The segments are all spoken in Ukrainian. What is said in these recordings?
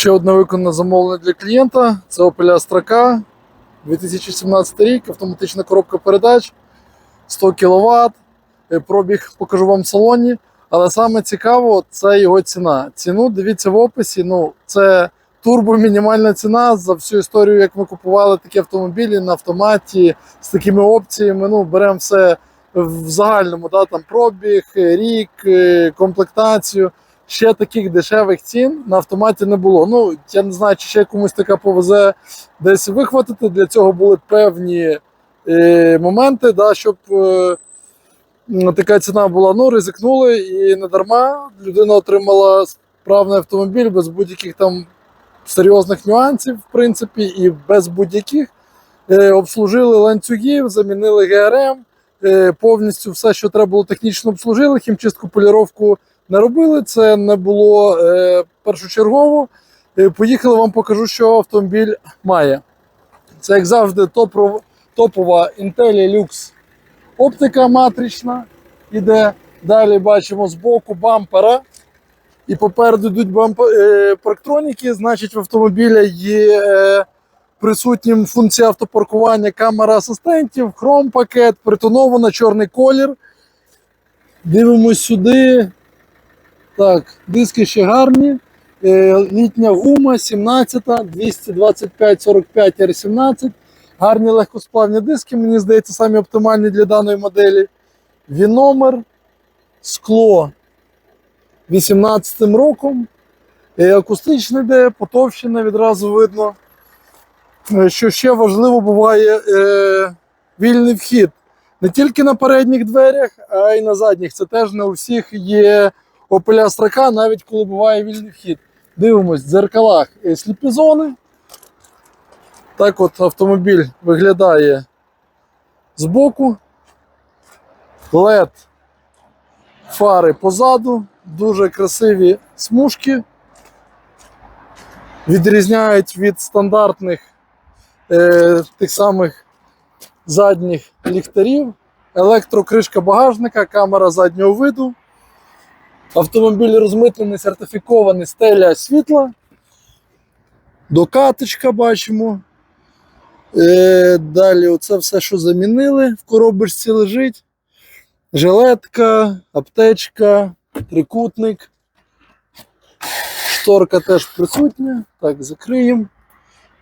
Ще одне виконане замовлення для клієнта. Це Opel Astra K, 2017 рік, автоматична коробка передач, 100 кВт. Пробіг покажу вам в салоні. Але саме цікаво, це його ціна. Ціну дивіться в описі. Ну, це турбо-мінімальна ціна за всю історію, як ми купували такі автомобілі на автоматі з такими опціями. Ну, беремо все в загальному, да, там пробіг, рік, е, комплектацію. Ще таких дешевих цін на автоматі не було. Ну, я не знаю, чи ще комусь така повезе десь вихватити. Для цього були певні е, моменти, да, щоб е, така ціна була. Ну, ризикнули і не дарма. Людина отримала справний автомобіль без будь-яких там серйозних нюансів, в принципі, і без будь-яких. Е, обслужили ланцюгів, замінили ГРМ, е, повністю все, що треба було технічно обслужили, хімчистку поліровку не робили. Це не було е, першочергово. Е, поїхали, вам покажу, що автомобіль має. Це, як завжди, топро- топова Intelli Lux оптика матрична. Іде. Далі бачимо з боку бампера. І попереду йдуть бамп... е, парктроніки, значить, в автомобіля є е, присутнім функція автопаркування, камера асистентів, хром-пакет, притонована, чорний колір. Дивимось сюди. Так, диски ще гарні. Е, літня гума 17, 225 45 R17. Гарні легкосплавні диски, мені здається, самі оптимальні для даної моделі. Віномер, скло 18 роком. Е, Акустичне де, потовщене відразу видно. Е, Що ще важливо, буває е, вільний вхід. Не тільки на передніх дверях, а й на задніх. Це теж не у всіх є Opel Astra навіть коли буває вільний вхід. Дивимось, в дзеркалах е, сліпі зони. Так от автомобіль виглядає збоку. LED фари позаду, дуже красиві смужки. Відрізняють від стандартних е, тих самих задніх ліхтарів, електрокришка багажника, камера заднього виду. Автомобіль розмитнений, сертифікований стеля світла. Докаточка бачимо. Е, далі оце все, що замінили, в коробочці лежить. Жилетка, аптечка, трикутник. Шторка теж присутня. Так, закриємо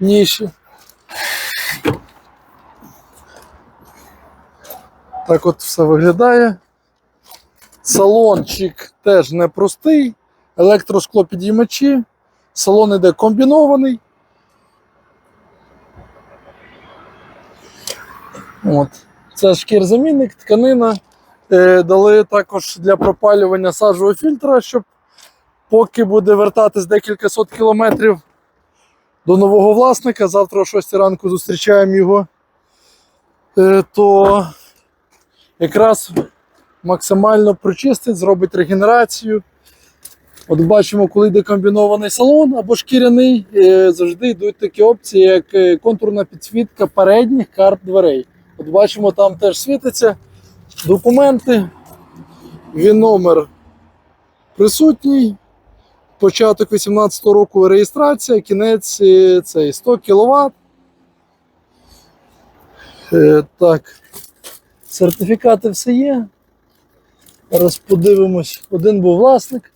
ніші. Так от все виглядає. Салончик теж непростий. Електросклопідіймачі. Салон іде комбінований. От. Це шкірзамінник, тканина. Е, дали також для пропалювання сажового фільтра, щоб поки буде вертатись декілька сот кілометрів до нового власника. Завтра о 6 ранку зустрічаємо його. Е, то якраз максимально прочистить, зробить регенерацію. От бачимо, коли йде комбінований салон або шкіряний, е, завжди йдуть такі опції, як е, контурна підсвітка передніх карт дверей. От бачимо, там теж світиться документи, він номер присутній. Початок 18 року реєстрація, кінець е, цей 100 кВт. Так, сертифікати все є. Зараз подивимось, один був власник.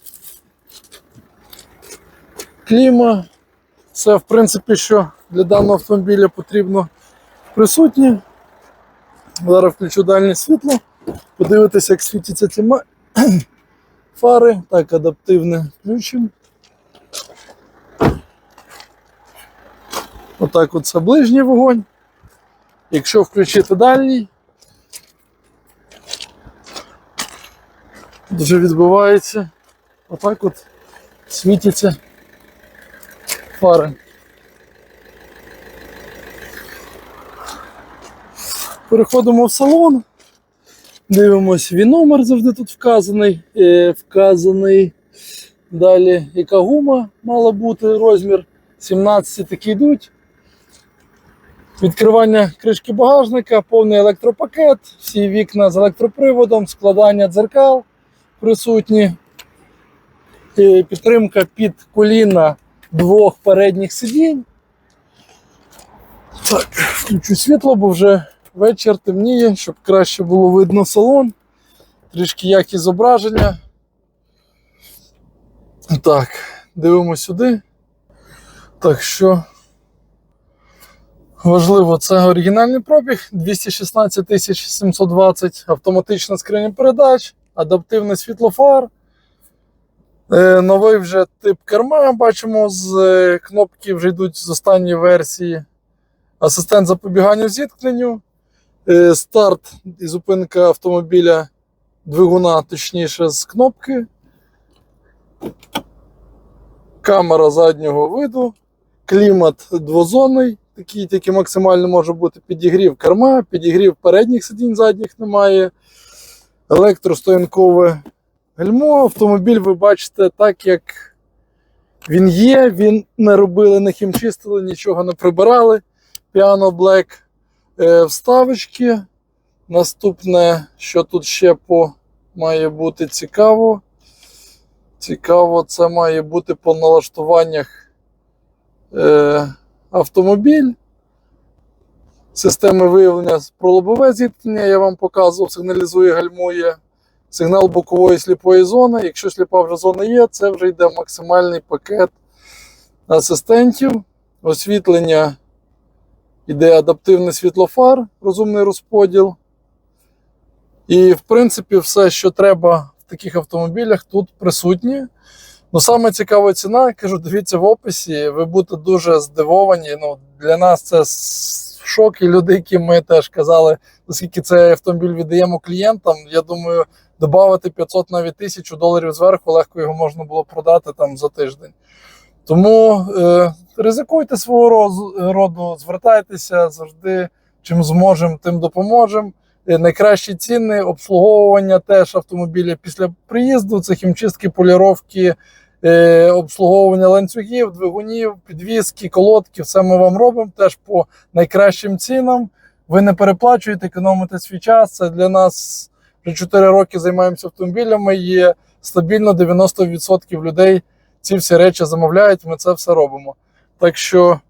Кліма. Це, в принципі, що для даного автомобіля потрібно присутнє. Зараз включу дальнє світло. Подивитися, як світяться ці фари. Так, адаптивне включимо. Отак от це ближній вогонь. Якщо включити дальній, вже відбувається. Отак от світяться фари. Переходимо в салон. Дивимось, він номер завжди тут вказаний. Е, вказаний. Далі, яка гума мала бути, розмір 17 такі йдуть. Відкривання кришки багажника, повний електропакет, всі вікна з електроприводом, складання дзеркал присутні. Підтримка під коліна двох передніх сидінь. Так, включу світло, бо вже вечір темніє, щоб краще було видно салон. Трішки якість зображення. Так, дивимося сюди. Так що важливо, це оригінальний пробіг 216 720, автоматична скриня передач, адаптивний світлофар. Е, новий вже тип керма, бачимо, з е, кнопки вже йдуть з останньої версії. Асистент запобігання зіткненню. Е, старт і зупинка автомобіля двигуна, точніше, з кнопки. Камера заднього виду, клімат двозонний, такий тільки максимально може бути підігрів керма, підігрів передніх сидінь, задніх немає. Електростоянкове гальмо. Автомобіль ви бачите так, як він є. Він не робили, не хімчистили, нічого не прибирали. Piano Black е, вставочки. Наступне, що тут ще по має бути цікаво. Цікаво, це має бути по налаштуваннях е, автомобіль. Системи виявлення про лобове зіткнення, я вам показував, сигналізує, гальмує. Сигнал бокової сліпої зони. Якщо сліпа вже зона є, це вже йде максимальний пакет асистентів. Освітлення йде адаптивний світлофар, розумний розподіл. І, в принципі, все, що треба в таких автомобілях, тут присутнє. Ну, саме цікава ціна, кажу, дивіться в описі, ви будете дуже здивовані. Ну, для нас це с- шок, і люди, які ми теж казали, оскільки цей автомобіль віддаємо клієнтам, я думаю, додати 500 навіть тисячу доларів зверху, легко його можна було продати там за тиждень. Тому е, ризикуйте свого роду, звертайтеся завжди, чим зможемо, тим допоможемо. Е, Найкращі ціни, обслуговування теж автомобіля після приїзду, це хімчистки, поліровки, е, обслуговування ланцюгів, двигунів, підвіски, колодки. Все ми вам робимо теж по найкращим цінам. Ви не переплачуєте, економите свій час. Це для нас вже 4 роки займаємося автомобілями. Є стабільно 90% людей ці всі речі замовляють. Ми це все робимо. Так що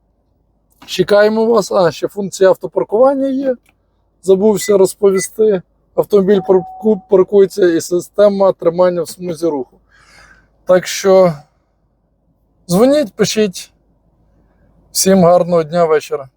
чекаємо вас. А, ще функція автопаркування є. Забувся розповісти. Автомобіль паркується і система тримання в смузі руху. Так що дзвоніть, пишіть. Всім гарного дня вечора.